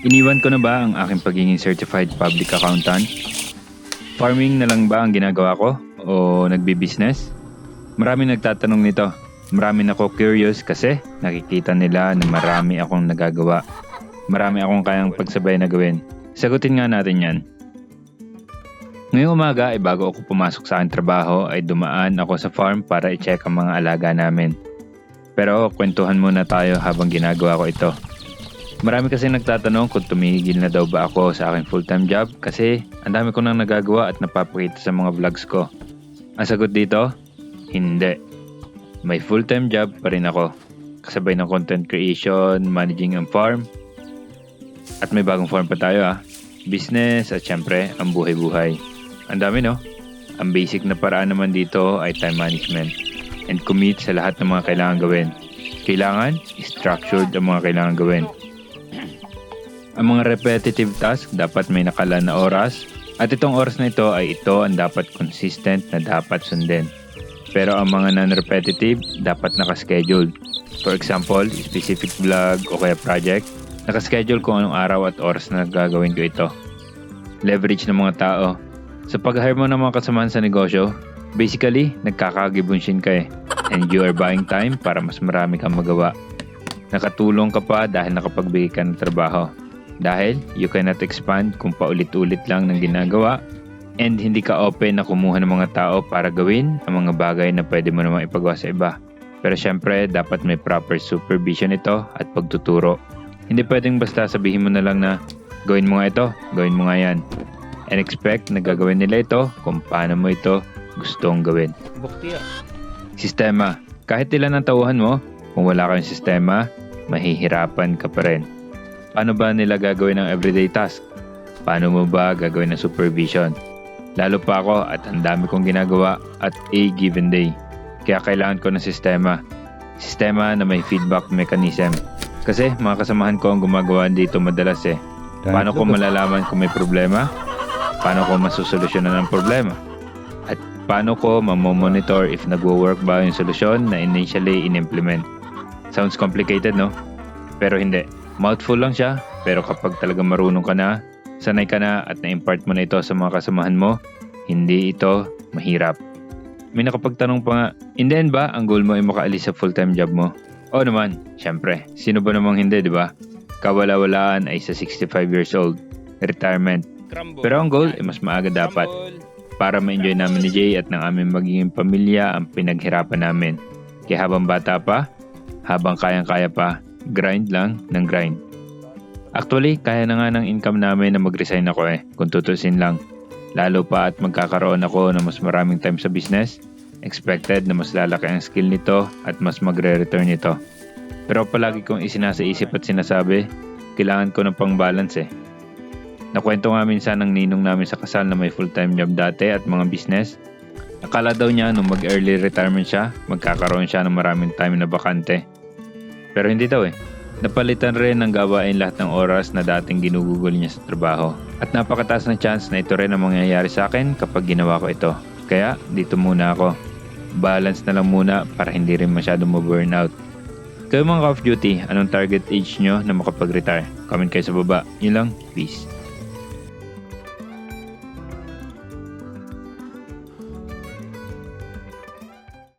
Iniwan ko na ba ang aking pagiging certified public accountant? Farming na lang ba ang ginagawa ko? O nagbi-business? Marami nagtatanong nito. Marami na ako curious kasi nakikita nila na marami akong nagagawa. Marami akong kayang pagsabay na gawin. Sagutin nga natin yan. Ngayong umaga ay bago ako pumasok sa aking trabaho ay dumaan ako sa farm para i-check ang mga alaga namin. Pero kwentuhan muna tayo habang ginagawa ko ito. Marami kasi nagtatanong kung tumigil na daw ba ako sa aking full-time job kasi ang dami ko nang nagagawa at napapakita sa mga vlogs ko. Ang sagot dito, hindi. May full-time job pa rin ako. Kasabay ng content creation, managing ang farm. At may bagong farm pa tayo ah. Business at syempre ang buhay-buhay. Ang dami no? Ang basic na paraan naman dito ay time management and commit sa lahat ng mga kailangan gawin. Kailangan, structured ang mga kailangan gawin. Ang mga repetitive task dapat may nakalaan na oras at itong oras na ito ay ito ang dapat consistent na dapat sundin. Pero ang mga non-repetitive dapat nakascheduled. For example, specific vlog o kaya project, nakaschedule kung anong araw at oras na gagawin ko ito. Leverage ng mga tao. Sa pag-hire mo ng mga kasamahan sa negosyo, basically, nagkakagibunshin ka eh. And you are buying time para mas marami kang magawa. Nakatulong ka pa dahil nakapagbigay ka ng trabaho. Dahil you cannot expand kung paulit-ulit lang ng ginagawa and hindi ka open na kumuha ng mga tao para gawin ang mga bagay na pwede mo namang ipagawa sa iba. Pero syempre, dapat may proper supervision ito at pagtuturo. Hindi pwedeng basta sabihin mo na lang na gawin mo nga ito, gawin mo nga yan. And expect na gagawin nila ito kung paano mo ito gustong gawin. Bukti ah. Sistema. Kahit ilan ang tauhan mo, kung wala kang sistema, mahihirapan ka pa rin. Paano ba nila gagawin ang everyday task? Paano mo ba gagawin ang supervision? Lalo pa ako at ang dami kong ginagawa at a given day. Kaya kailangan ko ng sistema. Sistema na may feedback mechanism. Kasi mga kasamahan ko ang gumagawa dito madalas eh. Paano ko malalaman kung may problema? Paano ko masusolusyonan ang problema? At paano ko mamomonitor if nagwo-work ba yung solusyon na initially in-implement? Sounds complicated, no? Pero hindi. Mouthful lang siya, pero kapag talaga marunong ka na, sanay ka na at na-impart mo na ito sa mga kasamahan mo, hindi ito mahirap. May nakapagtanong pa nga, in the end ba, ang goal mo ay makaalis sa full-time job mo? Oo naman, syempre. Sino ba namang hindi, di ba? Kawala-walaan ay sa 65 years old. Retirement. Pero ang goal ay mas maaga dapat para ma-enjoy namin ni Jay at ng aming magiging pamilya ang pinaghirapan namin. Kaya habang bata pa, habang kayang-kaya pa, grind lang ng grind. Actually, kaya na nga ng income namin na mag-resign ako eh, kung tutusin lang. Lalo pa at magkakaroon ako ng mas maraming time sa business, expected na mas lalaki ang skill nito at mas magre-return nito. Pero palagi kong isinasa isip at sinasabi, kailangan ko ng pang-balance eh. Nakwento nga minsan ng ninong namin sa kasal na may full-time job dati at mga business. Akala daw niya nung mag-early retirement siya, magkakaroon siya ng maraming time na bakante. Pero hindi daw eh. Napalitan rin ng gawain lahat ng oras na dating ginugugol niya sa trabaho. At napakataas na chance na ito rin ang mangyayari sa akin kapag ginawa ko ito. Kaya dito muna ako. Balance na lang muna para hindi rin masyadong ma-burnout. Kayo mga ka-off duty, anong target age nyo na makapag-retire? Comment kayo sa baba. Yun lang. Peace.